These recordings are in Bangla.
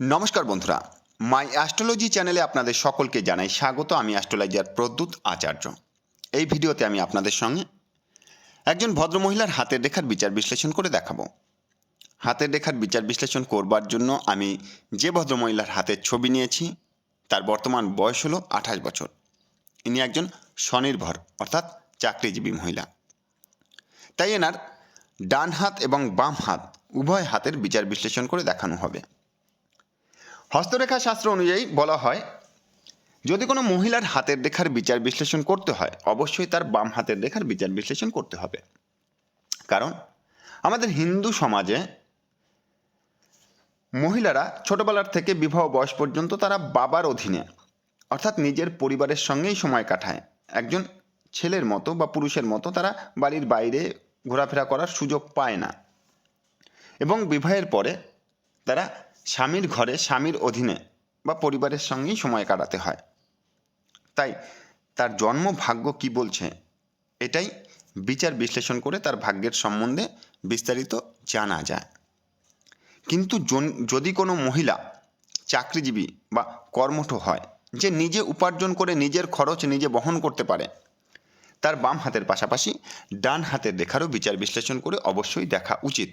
নমস্কার বন্ধুরা মাই অ্যাস্ট্রোলজি চ্যানেলে আপনাদের সকলকে জানাই স্বাগত। আমি অ্যাস্ট্রোলজার প্রদ্যুৎ আচার্য। এই ভিডিওতে আমি আপনাদের সঙ্গে একজন ভদ্রমহিলার হাতের রেখার বিচার বিশ্লেষণ করে দেখাবো। হাতের রেখার বিচার বিশ্লেষণ করবার জন্য আমি যে ভদ্রমহিলার হাতের ছবি নিয়েছি, তার বর্তমান বয়স হলো আঠাশ বছর। ইনি একজন স্বনির্ভর, অর্থাৎ চাকরিজীবী মহিলা। তাই এনার ডান হাত এবং বাম হাত উভয় হাতের বিচার বিশ্লেষণ করে দেখানো হবে। হস্তরেখা শাস্ত্র অনুযায়ী বলা হয়, যদি কোনো মহিলার হাতের রেখার বিচার বিশ্লেষণ করতে হয়, অবশ্যই তার বাম হাতের রেখার বিচার বিশ্লেষণ করতে হবে। কারণ, আমাদের হিন্দু সমাজে মহিলারা ছোটবেলার থেকে বিবাহ বয়স পর্যন্ত তারা বাবার অধীনে, অর্থাৎ নিজের পরিবারের সঙ্গেই সময় কাটায়। একজন ছেলের মতো বা পুরুষের মতো তারা বাড়ির বাইরে ঘোরাফেরা করার সুযোগ পায় না। এবং বিবাহের পরে তারা স্বামীর ঘরে স্বামীর অধীনে বা পরিবারের সঙ্গেই সময় কাটাতে হয়। তাই তার জন্ম ভাগ্য কি বলছে, এটাই বিচার বিশ্লেষণ করে তার ভাগ্যের সম্বন্ধে বিস্তারিত জানা যায়। কিন্তু যদি কোনো মহিলা চাকরিজীবী বা কর্মঠ হয়, যে নিজে উপার্জন করে নিজের খরচ নিজে বহন করতে পারে, তার বাম হাতের পাশাপাশি ডান হাতের রেখারও বিচার বিশ্লেষণ করে অবশ্যই দেখা উচিত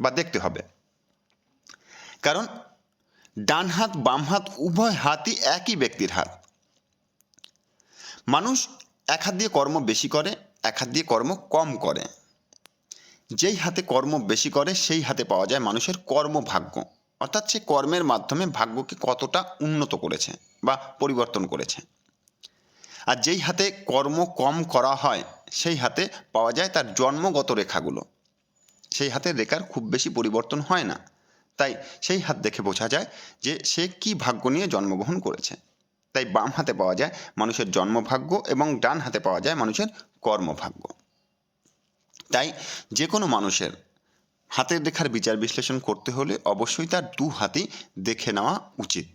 বা দেখতে হবে। কারণ ডান হাত, বাম হাত, উভয় হাতই একই ব্যক্তির হাত। মানুষ এক হাত দিয়ে কর্ম বেশি করে, এক হাত দিয়ে কর্ম কম করে। যেই হাতে কর্ম বেশি করে, সেই হাতে পাওয়া যায় মানুষের কর্মভাগ্য। অর্থাৎ সে কর্মের মাধ্যমে ভাগ্যকে কতটা উন্নত করেছে বা পরিবর্তন করেছে। আর যেই হাতে কর্ম কম করা হয়, সেই হাতে পাওয়া যায় তার জন্মগত রেখাগুলো। সেই হাতের রেখার খুব বেশি পরিবর্তন হয় না। তাই সেই হাত দেখে বোঝা যায় যে সে কি ভাগ্য নিয়ে জন্মগ্রহণ করেছে। তাই বাম হাতে পাওয়া যায় মানুষের জন্মভাগ্য এবং ডান হাতে পাওয়া যায় মানুষের কর্মভাগ্য। তাই যে কোনো মানুষের হাতের রেখার বিচার বিশ্লেষণ করতে হলে অবশ্যই তার দু হাতই দেখে নেওয়া উচিত।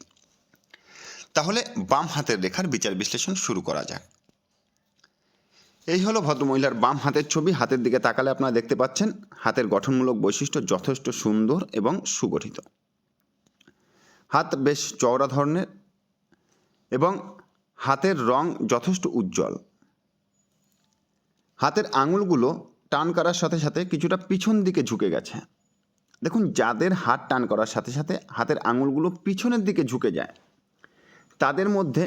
তাহলে বাম হাতের রেখার বিচার বিশ্লেষণ শুরু করা যাক। এই হলো ভদ্রমহিলার বাম হাতের ছবি। হাতের দিকে তাকালে আপনারা দেখতে পাচ্ছেন, হাতের গঠনমূলক বৈশিষ্ট্য যথেষ্ট সুন্দর এবং সুগঠিত। হাত বেশ চওড়া ধরনের এবং হাতের রং যথেষ্ট উজ্জ্বল। হাতের আঙুলগুলো টান করার সাথে সাথে কিছুটা পিছন দিকে ঝুঁকে গেছে। দেখুন, যাদের হাত টান করার সাথে সাথে হাতের আঙুলগুলো পিছনের দিকে ঝুঁকে যায়, তাদের মধ্যে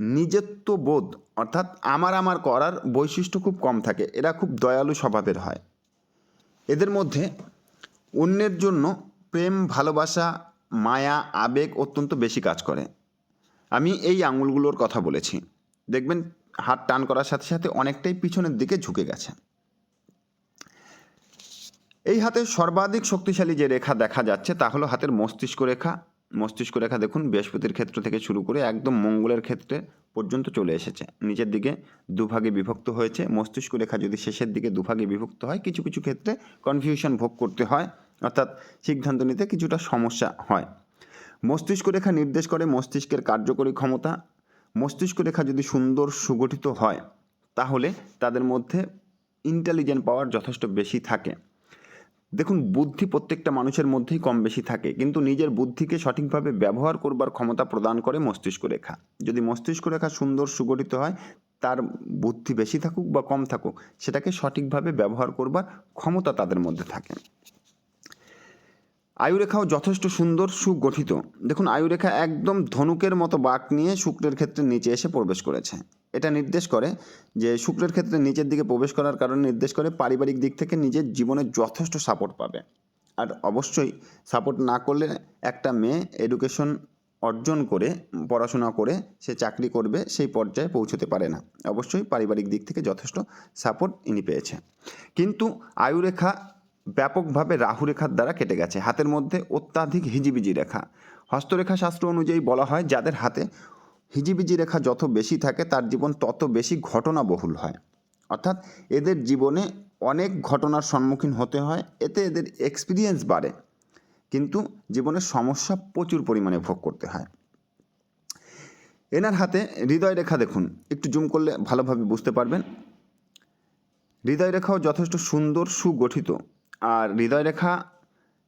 নিজত্ব বোধ, অর্থাৎ আমার আমার করার বৈশিষ্ট্য খুব কম থাকে, এরা খুব দয়ালু স্বভাবের হয়। এদের মধ্যে অন্যের জন্য প্রেম, ভালোবাসা, মায়া, আবেগ অত্যন্ত বেশি কাজ করে। আমি এই আঙুলগুলোর কথা বলেছি। দেখবেন, হাত টান করার সাথে সাথে অনেকটাই পিছনের দিকে ঝুঁকে গেছে। এই হাতে সর্বাধিক শক্তিশালী যে রেখা দেখা যাচ্ছে, তা হলো হাতের মস্তিষ্ক রেখা মস্তিষ্ক রেখা দেখুন বৃহস্পতির ক্ষেত্র থেকে শুরু করে একদম মঙ্গলের ক্ষেত্রে পর্যন্ত চলে এসেছে। নিচের দিকে দুভাগে বিভক্ত হয়েছে। মস্তিষ্ক রেখা যদি শেষের দিকে দুভাগে বিভক্ত হয়, কিছু কিছু ক্ষেত্রে কনফিউশন ভোগ করতে হয়, অর্থাৎ সিদ্ধান্ত নিতে কিছুটা সমস্যা হয়। মস্তিষ্ক রেখা নির্দেশ করে মস্তিষ্কের কার্যকরী ক্ষমতা। মস্তিষ্ক রেখা যদি সুন্দর সুগঠিত হয়, তাহলে তাদের মধ্যে ইন্টেলিজেন্ট পাওয়ার যথেষ্ট বেশি থাকে। দেখুন, বুদ্ধি প্রত্যেকটা মানুষের মধ্যেই কম বেশি থাকে, কিন্তু নিজের বুদ্ধিকে সঠিকভাবে ব্যবহার করবার ক্ষমতা প্রদান করে মস্তিষ্ক রেখা। যদি মস্তিষ্ক রেখা সুন্দর সুগঠিত হয়, তার বুদ্ধি বেশি থাকুক বা কম থাকুক, সেটাকে সঠিকভাবে ব্যবহার করবার ক্ষমতা তাদের মধ্যে থাকে। আয়ুরেখাও যথেষ্ট সুন্দর সুগঠিত। দেখুন, আয়ুরেখা একদম ধনুকের মতো বাঁক নিয়ে শুক্রের ক্ষেত্রে নিচে এসে প্রবেশ করেছে। এটা নির্দেশ করে যে শুক্রের ক্ষেত্রে নিচের দিকে প্রবেশ করার কারণে নির্দেশ করে পারিবারিক দিক থেকে নিজের জীবনে যথেষ্ট সাপোর্ট পাবে। আর অবশ্যই সাপোর্ট না করলে একটা মেয়ে এডুকেশন অর্জন করে, পড়াশোনা করে, সে চাকরি করবে, সেই পর্যায়ে পৌঁছতে পারে না। অবশ্যই পারিবারিক দিক থেকে যথেষ্ট সাপোর্ট ইনি পেয়েছে। কিন্তু আয়ুরেখা ব্যাপকভাবে রাহু রেখার দ্বারা কেটে গেছে। হাতের মধ্যে অত্যাধিক হিজিবিজি রেখা। হস্তরেখা শাস্ত্র অনুযায়ী বলা হয়, যাদের হাতে হিজিবিজি রেখা যত বেশি থাকে, তার জীবন তত বেশি ঘটনাবহুল হয়। অর্থাৎ এদের জীবনে অনেক ঘটনার সম্মুখীন হতে হয়, এতে এদের এক্সপিরিয়েন্স বাড়ে। কিন্তু জীবনের সমস্যা প্রচুর পরিমাণে ভোগ করতে হয়। এনার হাতে হৃদয় রেখা দেখুন। একটু জুম করলে ভালোভাবে বুঝতে পারবেন। হৃদয় রেখাও যথেষ্ট সুন্দর, সুগঠিত। আর হৃদয় রেখা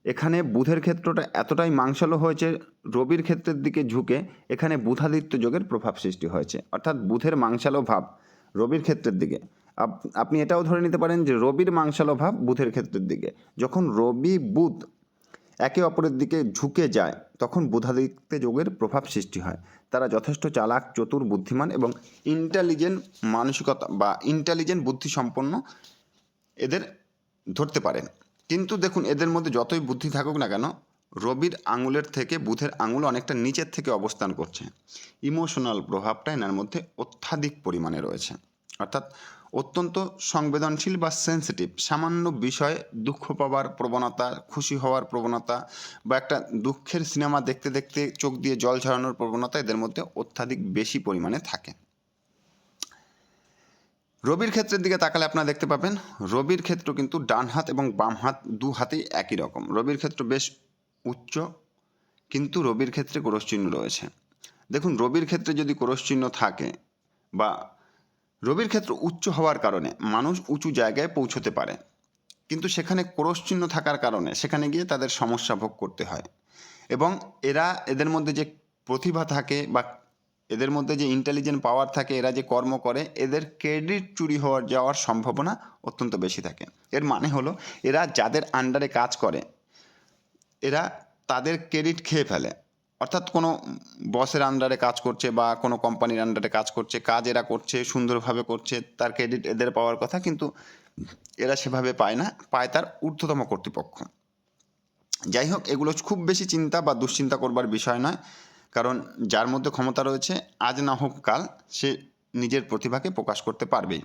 এখানে বুধের ক্ষেত্রটা এতটাই মাংসালো হয়েছে, রবির ক্ষেত্রের দিকে ঝুঁকে এখানে বুধাদিত্য যোগের প্রভাব সৃষ্টি হয়েছে। অর্থাৎ বুধের মাংসালো ভাব রবির ক্ষেত্রের দিকে। আপ- আপনি এটাও ধরে নিতে পারেন যে রবির মাংসালো ভাব বুধের ক্ষেত্রের দিকে। যখন রবি বুধ একে অপরের দিকে ঝুঁকে যায়, তখন বুধাদিত্য যোগের প্রভাব সৃষ্টি হয়। তারা যথেষ্ট চালাক, চতুর, বুদ্ধিমান এবং ইন্টেলিজেন্ট মানসিকতা বা ইন্টেলিজেন্ট বুদ্ধিসম্পন্ন এদের ধরতে পারেন। কিন্তু দেখুন, এদের মধ্যে যতই বুদ্ধি থাকুক না কেন, রবির আঙুলের থেকে বুধের আঙুল অনেকটা নিচের থেকে অবস্থান করছে। ইমোশনাল প্রভাবটা এনার মধ্যে অত্যাধিক পরিমাণে রয়েছে। অর্থাৎ অত্যন্ত সংবেদনশীল বা সেন্সিটিভ সামান্য বিষয়ে, দুঃখ পাওয়ার প্রবণতা, খুশি হওয়ার প্রবণতা বা একটা দুঃখের সিনেমা দেখতে দেখতে চোখ দিয়ে জল ঝরানোর প্রবণতা এদের মধ্যে অত্যাধিক বেশি পরিমাণে থাকে। রবির ক্ষেত্রের দিকে তাকালে আপনারা দেখতে পাবেন, রবির ক্ষেত্র কিন্তু ডান হাত এবং বাম হাত দু হাতেই একই রকম। রবির ক্ষেত্র বেশ উচ্চ, কিন্তু রবির ক্ষেত্রে কোরসচিহ্ন রয়েছে। দেখুন, রবির ক্ষেত্রে যদি কোরসচিহ্ন থাকে বা রবির ক্ষেত্র উচ্চ হওয়ার কারণে মানুষ উঁচু জায়গায় পৌঁছতে পারে, কিন্তু সেখানে কোরসচিহ্ন থাকার কারণে সেখানে গিয়ে তাদের সমস্যা ভোগ করতে হয়। এবং এরা, এদের মধ্যে যে প্রতিভা থাকে বা এদের মধ্যে যে ইন্টেলিজেন্ট পাওয়ার থাকে, এরা যে কর্ম করে, এদের ক্রেডিট চুরি হওয়ার যাওয়ার সম্ভাবনা অত্যন্ত বেশি থাকে। এর মানে হলো, এরা যাদের আন্ডারে কাজ করে, এরা তাদের ক্রেডিট খেয়ে ফেলে। অর্থাৎ কোনো বসের আন্ডারে কাজ করছে বা কোনো কোম্পানির আন্ডারে কাজ করছে, কাজ এরা করছে, সুন্দরভাবে করছে, তার ক্রেডিট এদের পাওয়ার কথা, কিন্তু এরা সেভাবে পায় না, পায় তার ঊর্ধ্বতম কর্তৃপক্ষ। যাই হোক, এগুলো খুব বেশি চিন্তা বা দুশ্চিন্তা করবার বিষয় নয়। কারণ যার মধ্যে ক্ষমতা রয়েছে, আজ না হোক কাল, সে নিজের প্রতিভাকে প্রকাশ করতে পারবেই।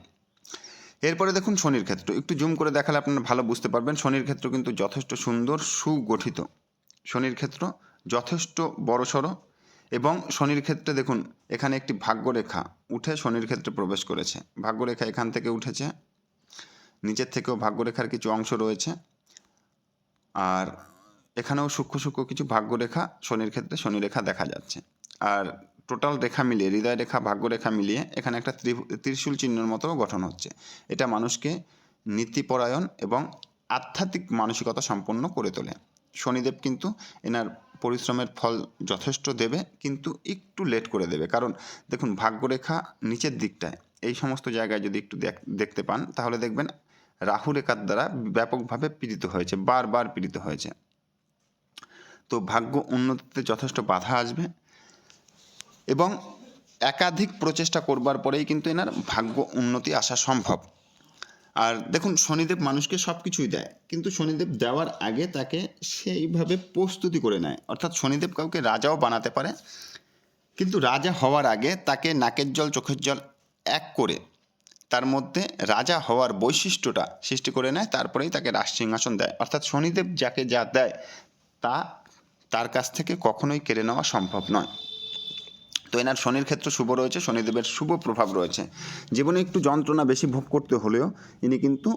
এরপরে দেখুন শনির ক্ষেত্র। একটু জুম করে দেখালে আপনারা ভালো বুঝতে পারবেন, শনির ক্ষেত্র কিন্তু যথেষ্ট সুন্দর, সুগঠিত। শনির ক্ষেত্র যথেষ্ট বড়সড় এবং শনির ক্ষেত্রে দেখুন, এখানে একটি ভাগ্যরেখা উঠে শনির ক্ষেত্রে প্রবেশ করেছে। ভাগ্যরেখা এখান থেকে উঠেছে, নিচের থেকেও ভাগ্যরেখার কিছু অংশ রয়েছে। আর এখানেও সূক্ষ্ম সূক্ষ্ম কিছু ভাগ্যরেখা শনির ক্ষেত্রে শনি রেখা দেখা যাচ্ছে। আর টোটাল রেখা মিলিয়ে, হৃদয় রেখা, ভাগ্যরেখা মিলিয়ে এখানে একটা ত্রিশূল চিহ্নের মতো গঠন হচ্ছে। এটা মানুষকে নীতিপরায়ণ এবং আধ্যাত্মিক মানসিকতা সম্পন্ন করে তোলে। শনিদেব কিন্তু এনার পরিশ্রমের ফল যথেষ্ট দেবে, কিন্তু একটু লেট করে দেবে। কারণ দেখুন, ভাগ্যরেখা নিচের দিকটায়। এই সমস্ত জায়গায় যদি একটু দেখ- দেখতে পান, তাহলে দেখবেন রাহু রেখার দ্বারা ব্যাপকভাবে পীড়িত হয়েছে, বারবার পীড়িত হয়েছে। তো ভাগ্য উন্নতিতে যথেষ্ট বাধা আসবে এবং একাধিক প্রচেষ্টা করবার পরেই কিন্তু এনার ভাগ্য উন্নতি আসা সম্ভব। আর দেখুন, শনিদেব মানুষকে সব কিছুই দেয়, কিন্তু শনিদেব দেওয়ার আগে তাকে সেইভাবে প্রস্তুতি করে নেয়। অর্থাৎ শনিদেব কাউকে রাজাও বানাতে পারে, কিন্তু রাজা হওয়ার আগে তাকে নাকের জল, চোখের জল এক করে তার মধ্যে রাজা হওয়ার বৈশিষ্ট্যটা সৃষ্টি করে নেয়, তারপরেই তাকে রাজ সিংহাসন দেয়। অর্থাৎ শনিদেব যাকে যা দেয় তা তার কাছ থেকে কখনোই কেড়ে নেওয়া সম্ভব নয়। তো এনার শনির ক্ষেত্র শুভ রয়েছে, শনিদেবের শুভ প্রভাব রয়েছে। জীবনে একটু যন্ত্রণা বেশি ভোগ করতে হলেও ইনি কিন্তু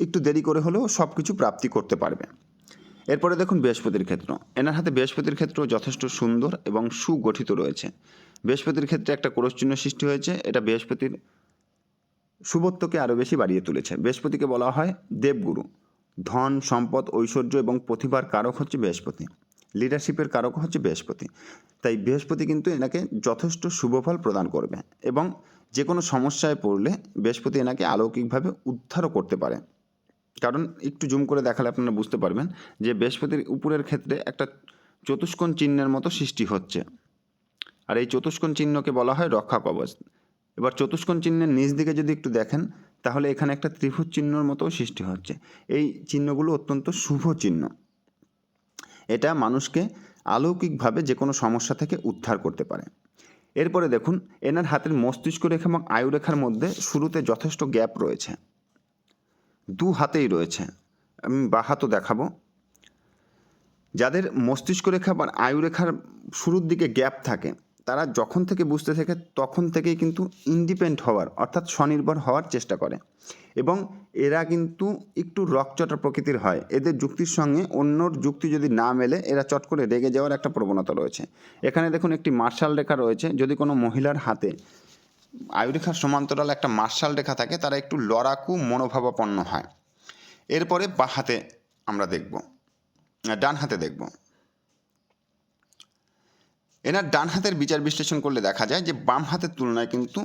একটু দেরি করে হলেও সব কিছু প্রাপ্তি করতে পারবে এরপরে দেখুন বৃহস্পতির ক্ষেত্র। এনার হাতে বৃহস্পতির ক্ষেত্র যথেষ্ট সুন্দর এবং সুগঠিত রয়েছে। বৃহস্পতির ক্ষেত্রে একটা কোরসচিহ্ন সৃষ্টি হয়েছে, এটা বৃহস্পতির শুভত্বকে আরও বেশি বাড়িয়ে তুলেছে। বৃহস্পতিকে বলা হয় দেবগুরু। ধন, সম্পদ, ঐশ্বর্য এবং প্রতিভার কারক হচ্ছে বৃহস্পতি। লিডারশিপের কারক হচ্ছে বৃহস্পতি। তাই বৃহস্পতি কিন্তু এনাকে যথেষ্ট শুভফল প্রদান করবে এবং যে কোনো সমস্যায় পড়লে বৃহস্পতি এনাকে আলৌকিকভাবে উদ্ধারও করতে পারে। কারণ একটু জুম করে দেখালে আপনারা বুঝতে পারবেন যে বৃহস্পতির উপরের ক্ষেত্রে একটা চতুষ্কোণ চিহ্নের মতো সৃষ্টি হচ্ছে। আর এই চতুষ্কোণ চিহ্নকে বলা হয় রক্ষা কবচ। এবার চতুষ্কোণ চিহ্নের নিচ দিকে যদি একটু দেখেন, তাহলে এখানে একটা ত্রিভুজ চিহ্নর মতো সৃষ্টি হচ্ছে। এই চিহ্নগুলো অত্যন্ত শুভ চিহ্ন। এটা মানুষকে আলৌকিকভাবে যে কোনো সমস্যা থেকে উদ্ধার করতে পারে। এরপরে দেখুন, এনার হাতের মস্তিষ্ক রেখা এবং আয়ুরেখার মধ্যে শুরুতে যথেষ্ট গ্যাপ রয়েছে। দু হাতেই রয়েছে। আমি বা হাতও দেখাবো। যাদের মস্তিষ্ক রেখা বা আয়ুরেখার শুরুর দিকে গ্যাপ থাকে তারা যখন থেকে বুঝতে থাকে তখন থেকেই কিন্তু ইন্ডিপেন্ডেন্ট হওয়ার, অর্থাৎ স্বনির্ভর হওয়ার চেষ্টা করে। এবং এরা কিন্তু একটু রকচটা প্রকৃতির হয়। এদের যুক্তির সঙ্গে অন্যর যুক্তি যদি না মেলে, এরা চট করে রেগে যাওয়ার একটা প্রবণতা রয়েছে। এখানে দেখুন একটি মার্শাল রেখা রয়েছে। যদি কোনো মহিলার হাতে আয়ুরেখার সমান্তরাল একটা মার্শাল রেখা থাকে, তারা একটু লড়াকু মনোভাবাপন্ন হয়। এরপরে বা হাতে আমরা দেখব, ডান হাতে দেখব। এনার ডান হাতের বিচার বিশ্লেষণ করলে দেখা যায় যে বাম হাতের তুলনায় কিন্তু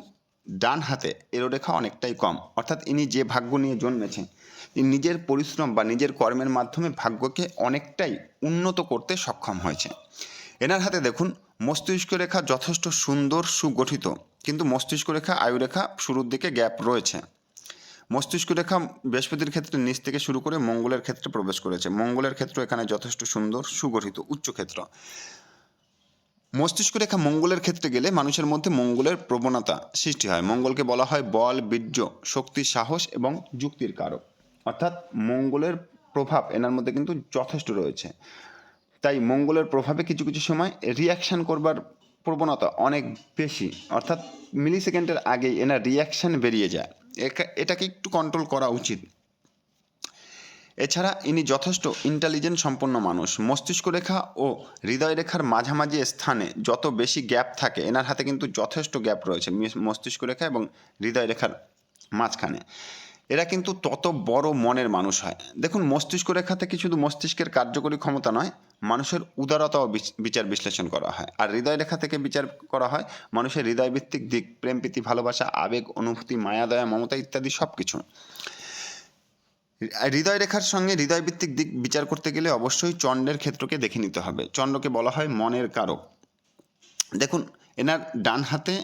ডান হাতে এরোরেখা অনেকটাই কম। অর্থাৎ ইনি যে ভাগ্য নিয়ে জন্মেছেন নিজের পরিশ্রম বা নিজের কর্মের মাধ্যমে ভাগ্যকে অনেকটাই উন্নত করতে সক্ষম হয়েছে এনার হাতে দেখুন, মস্তিষ্ক রেখা যথেষ্ট সুন্দর সুগঠিত, কিন্তু মস্তিষ্ক রেখা আয়ুরেখা শুরুর দিকে গ্যাপ রয়েছে। মস্তিষ্ক রেখা বৃহস্পতির ক্ষেত্রে নিচ থেকে শুরু করে মঙ্গলের ক্ষেত্রে প্রবেশ করেছে। মঙ্গলের ক্ষেত্র এখানে যথেষ্ট সুন্দর, সুগঠিত, উচ্চ ক্ষেত্র। মস্তিষ্ক রেখা মঙ্গলের ক্ষেত্রে গেলে মানুষের মধ্যে মঙ্গলের প্রবণতা সৃষ্টি হয়। মঙ্গলকে বলা হয় বল, বীর্য, শক্তি, সাহস এবং যুক্তির কারক। অর্থাৎ মঙ্গলের প্রভাব এনার মধ্যে কিন্তু যথেষ্ট রয়েছে। তাই মঙ্গলের প্রভাবে কিছু কিছু সময় রিয়াকশান করবার প্রবণতা অনেক বেশি। অর্থাৎ মিলি সেকেন্ডের আগেই এনার রিয়াকশান বেরিয়ে যায়। এটাকে একটু কন্ট্রোল করা উচিত। এছাড়া ইনি যথেষ্ট ইন্টেলিজেন্ট সম্পন্ন মানুষ। মস্তিষ্ক রেখা ও হৃদয় রেখার মাঝামাঝি স্থানে যত বেশি গ্যাপ থাকে, এনার হাতে কিন্তু যথেষ্ট গ্যাপ রয়েছে মিস- মস্তিষ্ক রেখা এবং হৃদয় রেখার মাঝখানে। এরা কিন্তু তত বড় মনের মানুষ হয়। দেখুন, মস্তিষ্ক রেখা থেকে শুধু মস্তিষ্কের কার্যকরী ক্ষমতা নয়, মানুষের উদারতাও বিচ- বিচার বিশ্লেষণ করা হয়। আর হৃদয় রেখা থেকে বিচার করা হয় মানুষের হৃদয়ভিত্তিক দিক, প্রেম, প্রীতি, ভালোবাসা, আবেগ, অনুভূতি, মায়া, দয়া, মমতা ইত্যাদি সব কিছু হৃদয় রেখার সঙ্গে হৃদয়ভিত্তিক দিক বিচার করতে গেলে অবশ্যই চন্ডের ক্ষেত্রকে দেখে নিতে হবে। চন্দ্রকে বলা হয় মনের কারক। দেখুন, এনার ডান হাতে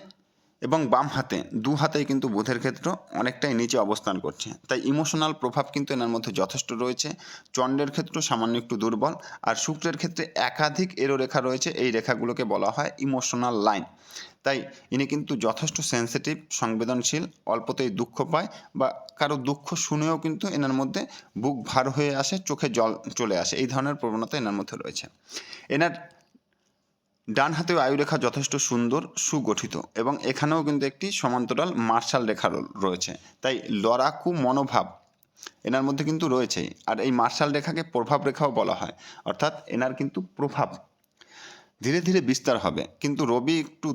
এবং বাম হাতে দু হাতেই কিন্তু বুধের ক্ষেত্র অনেকটাই নিচে অবস্থান করছে। তাই ইমোশনাল প্রভাব কিন্তু এনার মধ্যে যথেষ্ট রয়েছে। চন্ডের ক্ষেত্র সামান্য একটু দুর্বল আর শুক্রের ক্ষেত্রে একাধিক এরো রেখা রয়েছে। এই রেখাগুলোকে বলা হয় ইমোশনাল লাইন। তাই ইনি কিন্তু যথেষ্ট সেন্সিটিভ সংবেদনশীল, অল্পতেই দুঃখ পায় বা কারও দুঃখ শুনেও কিন্তু এনার মধ্যে বুক ভার হয়ে আসে, চোখে জল চলে আসে। এই ধরনের প্রবণতা এনার মধ্যে রয়েছে। এনার ডান হাতেও আয়ুরেখা যথেষ্ট সুন্দর, সুগঠিত এবং এখানেও কিন্তু একটি সমান্তরাল মার্শাল রেখা রয়েছে। তাই লড়াকু মনোভাব এনার মধ্যে কিন্তু রয়েছেই। আর এই মার্শাল রেখাকে প্রভাব রেখাও বলা হয়। অর্থাৎ এনার কিন্তু প্রভাব ধীরে ধীরে বিস্তার হবে। কিন্তু রবি একটু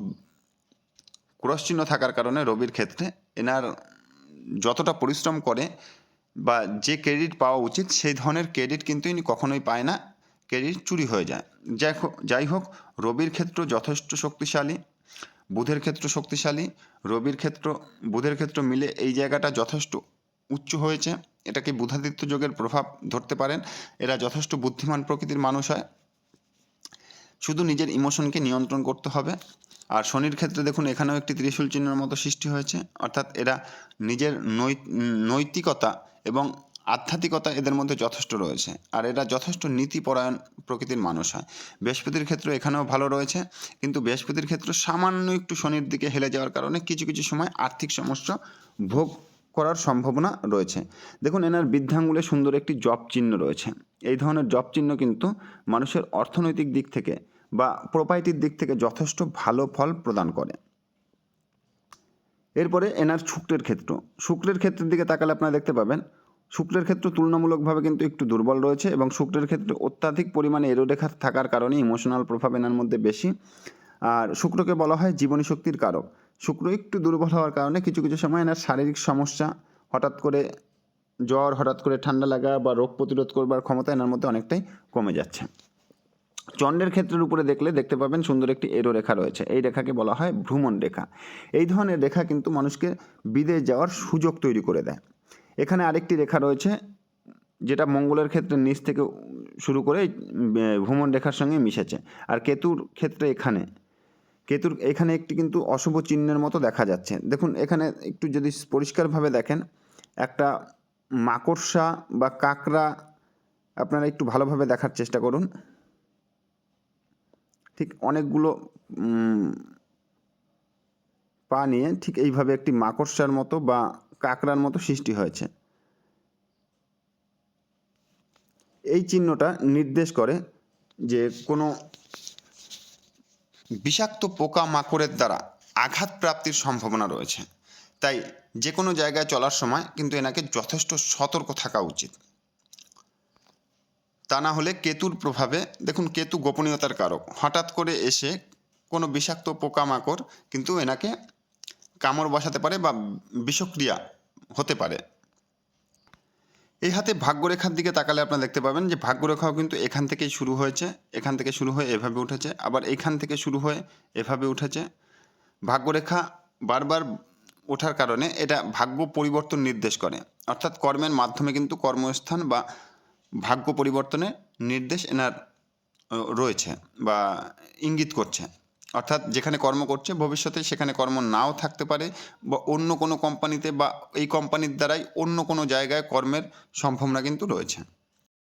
ক্রস চিহ্ন থাকার কারণে রবির ক্ষেত্রে এনার যতটা পরিশ্রম করে বা যে ক্রেডিট পাওয়া উচিত, সেই ধরনের ক্রেডিট কিন্তু ইনি কখনোই পায় না। ক্রেডিট চুরি হয়ে যায়। যাই হোক যাই হোক, রবির ক্ষেত্র যথেষ্ট শক্তিশালী, বুধের ক্ষেত্র শক্তিশালী, রবির ক্ষেত্র, বুধের ক্ষেত্র মিলে এই জায়গাটা যথেষ্ট উচ্চ হয়েছে। এটাকে বুধাদিত্য যোগের প্রভাব ধরতে পারেন? এরা যথেষ্ট বুদ্ধিমান প্রকৃতির মানুষ হয়। শুধু নিজের ইমোশনকে নিয়ন্ত্রণ করতে হবে। আর শনির ক্ষেত্রে দেখুন, এখানেও একটি ত্রিশূল চিহ্নের মতো সৃষ্টি হয়েছে। অর্থাৎ এরা নিজের নৈতিকতা এবং আধ্যাত্মিকতা এদের মধ্যে যথেষ্ট রয়েছে। আর এরা যথেষ্ট নীতিপরায়ণ প্রকৃতির মানুষ হয়। বৃহস্পতির ক্ষেত্রে এখানেও ভালো রয়েছে। কিন্তু বৃহস্পতির ক্ষেত্রে সামান্য একটু শনির দিকে হেলে যাওয়ার কারণে কিছু কিছু সময় আর্থিক সমস্যা ভোগ করার সম্ভাবনা রয়েছে। দেখুন, এনার বৃদ্ধাঙ্গুলে সুন্দর একটি জব চিহ্ন রয়েছে। এই ধরনের জব চিহ্ন কিন্তু মানুষের অর্থনৈতিক দিক থেকে বা প্রপার্টির দিক থেকে যথেষ্ট ভালো ফল প্রদান করে। এরপরে এনার শুক্রের ক্ষেত্র। শুক্রের ক্ষেত্রের দিকে তাকালে আপনারা দেখতে পাবেন, শুক্রের ক্ষেত্র তুলনামূলকভাবে কিন্তু একটু দুর্বল রয়েছে এবং শুক্রের ক্ষেত্রে অত্যাধিক পরিমাণে এরোরেখা থাকার কারণে ইমোশনাল প্রভাব এনার মধ্যে বেশি। আর শুক্রকে বলা হয় জীবনী শক্তির কারক। শুক্র একটু দুর্বল হওয়ার কারণে কিছু কিছু সময় এনার শারীরিক সমস্যা, হঠাৎ করে জ্বর, হঠাৎ করে ঠান্ডা লাগা বা রোগ প্রতিরোধ করবার ক্ষমতা এনার মধ্যে অনেকটাই কমে যাচ্ছে। চন্দ্রের ক্ষেত্রের উপরে দেখলে দেখতে পাবেন সুন্দর একটি এরো রেখা রয়েছে। এই রেখাকে বলা হয় ভ্রমণ রেখা। এই ধরনের রেখা কিন্তু মানুষকে বিদেশ যাওয়ার সুযোগ তৈরি করে দেয়। এখানে আরেকটি রেখা রয়েছে, যেটা মঙ্গলের ক্ষেত্রে নিচ থেকে শুরু করে ভ্রমণ রেখার সঙ্গে মিশেছে। আর কেতুর ক্ষেত্রে এখানে কেতুর এখানে একটি কিন্তু অশুভ চিহ্নের মতো দেখা যাচ্ছে। দেখুন, এখানে একটু যদি পরিষ্কারভাবে দেখেন, একটা মাকড়সা বা কাকড়া আপনারা একটু ভালোভাবে দেখার চেষ্টা করুন। ঠিক অনেকগুলো পা নিয়ে ঠিক এইভাবে একটি মাকড়সার মতো বা কাকড়ার মতো সৃষ্টি হয়েছে। এই চিহ্নটা নির্দেশ করে যে কোনো বিষাক্ত পোকা মাকড়ের দ্বারা আঘাত প্রাপ্তির সম্ভাবনা রয়েছে। তাই যে কোনো জায়গায় চলার সময় কিন্তু এনাকে যথেষ্ট সতর্ক থাকা উচিত। তা না হলে কেতুর প্রভাবে, দেখুন কেতু গোপনীয়তার কারক, হঠাৎ করে এসে কোনো বিষাক্ত পোকামাকড় কিন্তু এনাকে কামড় বসাতে পারে বা বিষক্রিয়া হতে পারে। এই হাতে ভাগ্যরেখার দিকে তাকালে আপনারা দেখতে পাবেন যে ভাগ্যরেখাও কিন্তু এখান থেকেই শুরু হয়েছে, এখান থেকে শুরু হয়ে এভাবে উঠেছে, আবার এখান থেকে শুরু হয়ে এভাবে উঠেছে। ভাগ্যরেখা বারবার ওঠার কারণে এটা ভাগ্য পরিবর্তন নির্দেশ করে। অর্থাৎ কর্মের মাধ্যমে কিন্তু কর্মস্থান বা ভাগ্য পরিবর্তনের নির্দেশ এনার রয়েছে বা ইঙ্গিত করছে। অর্থাৎ যেখানে কর্ম করছে ভবিষ্যতে সেখানে কর্ম নাও থাকতে পারে বা অন্য কোনো কোম্পানিতে বা এই কোম্পানির দ্বারাই অন্য কোনো জায়গায় কর্মের সম্ভাবনা কিন্তু রয়েছে।